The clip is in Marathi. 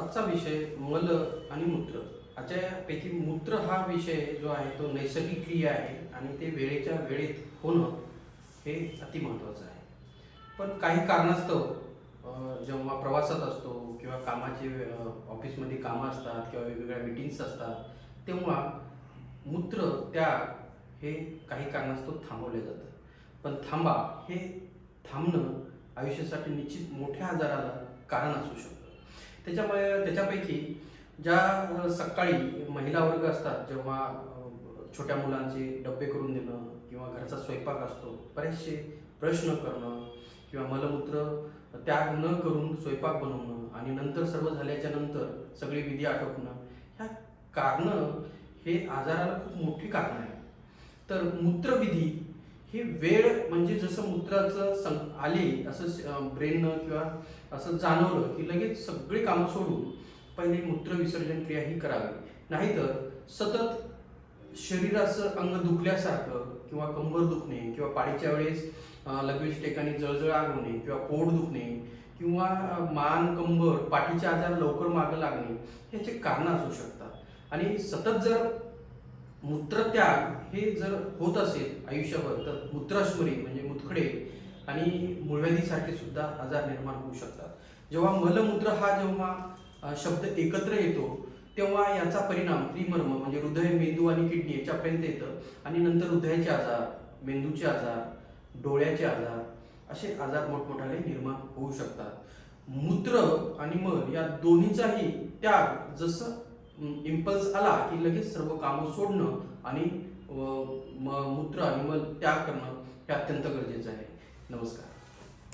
आजचा विषय मल आणि मूत्र. याच्यापैकी मूत्र हा विषय जो आहे तो नैसर्गिक क्रिया आहे आणि ते वेळेच्या वेळेत होणं हे अति महत्त्वाचं आहे. पण काही कारणास्तव जेव्हा प्रवासात असतो किंवा कामाचे ऑफिसमध्ये कामं असतात किंवा वेगवेगळ्या मिटिंग्स असतात तेव्हा मूत्र त्या हे काही कारणास्तव थांबवले जातं. पण थांबा हे थांबणं आयुष्यासाठी निश्चित मोठ्या आजाराला कारण असू शकतं. त्याच्यामुळे त्याच्यापैकी ज्या सकाळी महिला वर्ग असतात जेव्हा छोट्या मुलांचे डबे करून देणं किंवा घरचा स्वयंपाक असतो बरेचसे प्रश्न करणं किंवा मलमूत्र त्याग न करून स्वयंपाक बनवणं आणि नंतर सर्व झाल्याच्यानंतर सगळी विधी आटोपणं ह्या कारणं हे आजाराला खूप मोठी कारणं आहे तर मूत्रविधी ही वेळ म्हणजे जसं मूत्राचं सं आली असं ब्रेननं किंवा असं जाणवलं की लगेच सगळी कामं सोडून पहिले मूत्रविसर्जन क्रिया ही करावी. नाहीतर सतत शरीराचं अंग दुखल्यासारखं किंवा कंबर दुखणे किंवा पाळीच्या वेळेस लगेच ठिकाणी जळजळ आगवणे किंवा पोट दुखणे किंवा मान कंबर पाठीचे आजार लवकर मागं लागणे ह्याचे कारणं असू शकतात. आणि सतत जर मूत्रत्याग हे जर होत असेल आयुष्यभर तर मूत्राश्मरी म्हणजे मुतखडे आणि मूळव्याधीसारखे सुद्धा आजार निर्माण होऊ शकतात. जेव्हा मलमूत्र हा जेव्हा शब्द एकत्र येतो तेव्हा याचा परिणाम त्रिमर्म म्हणजे हृदय मेंदू आणि किडनी याच्यापर्यंत येतं. आणि नंतर हृदयाचे आजार मेंदूचे आजार डोळ्याचे आजार असे आजार मोठमोठ्याने निर्माण होऊ शकतात. मूत्र आणि मल या दोन्हीचाही त्याग जसं इम्पल्स आला की लगेच सर्व कामं सोडणं आणि म- मूत्र आणि मल त्याग करणं हे अत्यंत गरजेचं आहे. नमस्कार.